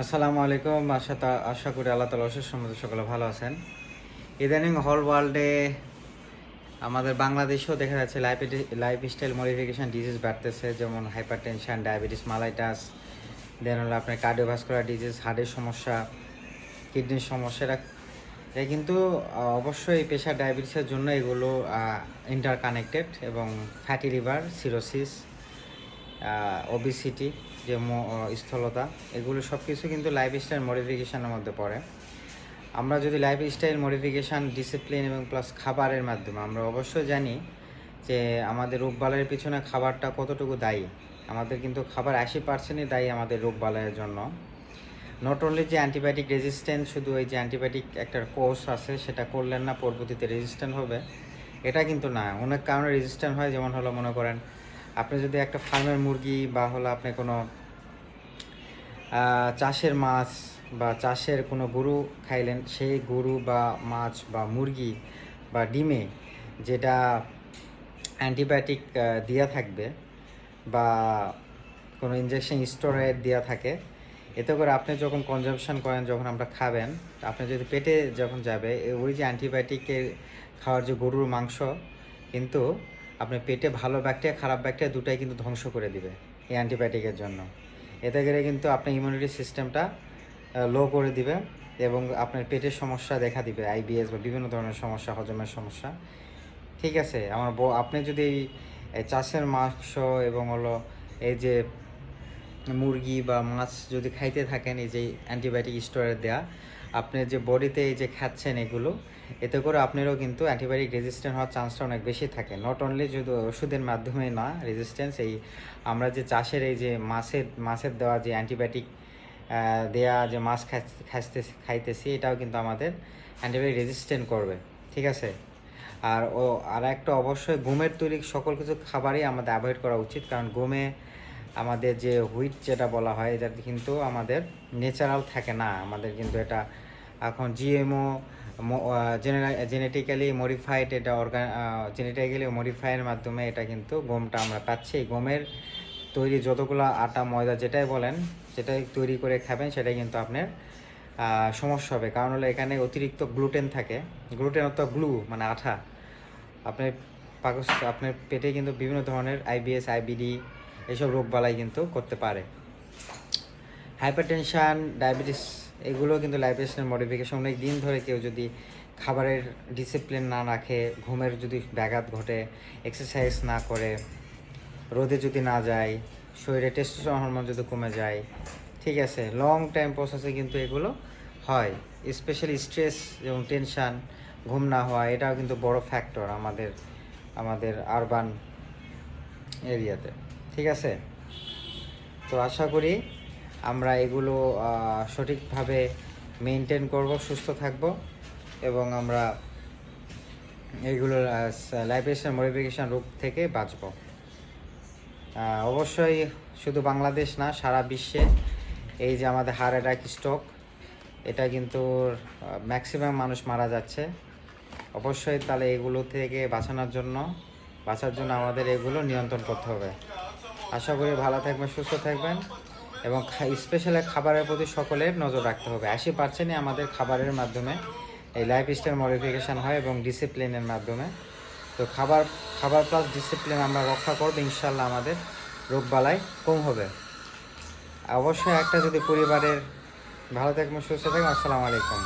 আসসালামু আলাইকুম, আশা তা- আশা করি আল্লাহ তালা অশেষ সম্মত সকলে ভালো আছেন। ইদানিং হল ওয়ার্ল্ডে আমাদের বাংলাদেশেও দেখা যাচ্ছে life life style modification disease বাড়তেছে, যেমন hypertension diabetes, mellitus, then হলো আপনার কার্ডিওভাস্কুলার ডিজিজ, হার্টের সমস্যা, কিডনির সমস্যা। এটা কিন্তু অবশ্যই প্রেশার ডায়াবেটিসের জন্য এগুলো ইন্টার কানেক্টেড এবং ফ্যাটি লিভার সিরোসিস ওবিসিটি যে আহ, এগুলো সব কিছু কিন্তু লাইফ স্টাইল মডিফিকেশনের মধ্যে পড়ে। আমরা যদি লাইফ স্টাইল মডিফিকেশান ডিসিপ্লিন এবং প্লাস খাবারের মাধ্যমে আমরা অবশ্যই জানি যে আমাদের রোগবালাইয়ের পিছনে খাবারটা কতটুকু দায়ী। আমাদের কিন্তু খাবার আশি পার্সেন্টই দায়ী আমাদের রোগবালাইয়ের জন্য। নট অনলি যে অ্যান্টিবায়োটিক রেজিস্ট্যান্ট শুধু ওই যে অ্যান্টিবায়োটিক একটা কোর্স আছে সেটা করলেন না পরবর্তীতে রেজিস্ট্যান্ট হবে। এটা কিন্তু না অনেক কারণে রেজিস্ট্যান্ট হয় যেমন হলো মনে করেন আপনি যদি একটা ফার্মের মুরগি বা হলো আপনি কোনো চাষের মাছ বা চাষের কোনো গরু খাইলেন, সেই গরু বা মাছ বা মুরগি বা ডিমে যেটা অ্যান্টিবায়োটিক দেওয়া থাকবে বা কোনো ইঞ্জেকশন স্টোরেড দেওয়া থাকে, এতে করে আপনি যখন কনজামশন করেন, যখন আমরা খাবেন, আপনি যদি পেটে যখন যাবে, ওই যে অ্যান্টিবায়োটিকের খাওয়ার যে গরুর মাংস, কিন্তু আপনার পেটে ভালো ব্যাকটেরিয়া খারাপ ব্যাকটেরিয়া দুটাই কিন্তু ধ্বংস করে দিবে এই অ্যান্টিবায়োটিকের জন্য। এতে করে কিন্তু আপনার ইমিউনিটি সিস্টেমটা লো করে দিবে এবং আপনার পেটের সমস্যা দেখা দিবে আইবিএস বা বিভিন্ন ধরনের সমস্যা, হজমের সমস্যা। ঠিক আছে, আমার আপনি যদি এই চাষের মাংস এবং হলো এই যে মুরগি বা মাছ যদি খাইতে থাকেন, এই যে অ্যান্টিবায়োটিক স্টোরে দেওয়া আপনি যে বডিতে এই যে খাচ্ছেন এগুলো, এতে করে আপনারও কিন্তু অ্যান্টিবায়োটিক রেজিস্ট্যান্ট হওয়ার চান্সটা অনেক বেশি থাকে। নট অনলি যদি ওষুধের মাধ্যমে না রেজিস্ট্যান্স এই আমরা যে চাষের এই যে মাছের মাছের দেওয়া যে অ্যান্টিবায়োটিক দেয়া যে মাছ খাইতে খাইতে খাইতেছি, এটাও কিন্তু আমাদের অ্যান্টিবায়োটিক রেজিস্ট্যান্ট করবে। ঠিক আছে? আর ও, আর একটা অবশ্যই গমের তৈরি সকল কিছু খাবারই আমাদের অ্যাভয়েড করা উচিত। কারণ গমে আমাদের যে হুইট যেটা বলা হয় এটা কিন্তু আমাদের ন্যাচারাল থাকে না। আমাদের কিন্তু এটা এখন জিএমও জেনেটিক্যালি মডিফাইড এটা অর্গান জেনেটিক্যালি মডিফাইয়ের মাধ্যমে এটা কিন্তু গমটা আমরা পাচ্ছি। এই গমের তৈরি যতগুলো আটা, ময়দা যেটাই বলেন, যেটাই তৈরি করে খাবেন, সেটাই কিন্তু আপনার সমস্যা হবে। কারণ হলো এখানে অতিরিক্ত গ্লুটেন থাকে। গ্লুটেন অর্থাৎ গ্লু মানে আঠা। আপনার পাকস আপনার পেটে কিন্তু বিভিন্ন ধরনের আইবিএস আইবিডি এইসব রোগবালাই কিন্তু করতে পারে। হাইপারটেনশান ডায়াবেটিস এগুলো কিন্তু লাইফস্টাইল মডিফিকেশন অনেক দিন ধরে কেউ যদি খাবারের ডিসিপ্লিন না রাখে, ঘুমের যদি ব্যাঘাত ঘটে এক্সারসাইজ না করে, রোদে যদি না যায়, শরীরে টেস্টোস্টেরন হরমোন যদি কমে যায়, ঠিক আছে লং টাইম প্রসেসে কিন্তু এগুলো হয়। স্পেশালি স্ট্রেস এবং টেনশান ঘুম না হওয়া, এটাও কিন্তু বড় ফ্যাক্টর আমাদের আমাদের আরবান এরিয়াতে ঠিক আছে? তো আশা করি আমরা এগুলো সঠিকভাবে মেনটেন করব, সুস্থ থাকব এবং আমরা লাইফ স্টাইল মডিফিকেশান রোগ থেকে বাঁচব। অবশ্যই শুধু বাংলাদেশ না, সারা বিশ্বে এই যে আমাদের হার্ট অ্যাটাক স্ট্রোক এটা কিন্তু ম্যাক্সিমাম মানুষ মারা যাচ্ছে। অবশ্যই তাহলে এগুলো থেকে বাঁচানোর জন্য, বাঁচার জন্য আমাদের এগুলো নিয়ন্ত্রণ করতে হবে। আশা করি ভালো থাকবেন, সুস্থ থাকবেন। এবং স্পেশালি খাবারের প্রতি সকলের নজর রাখতে হবে। আশি পার্সেন্টই আমাদের খাবারের মাধ্যমে এই লাইফ স্টাইল মডিফিকেশান হয় এবং ডিসিপ্লিনের মাধ্যমে। তো খাবার খাবার প্লাস ডিসিপ্লিন আমরা রক্ষা করব ইনশাল্লাহ আমাদের রোগবালাই কম হবে। অবশ্যই একটা যদি পরিবারের ভালো থাকবেন, সুস্থ থাকবেন, আসসালামু আলাইকুম।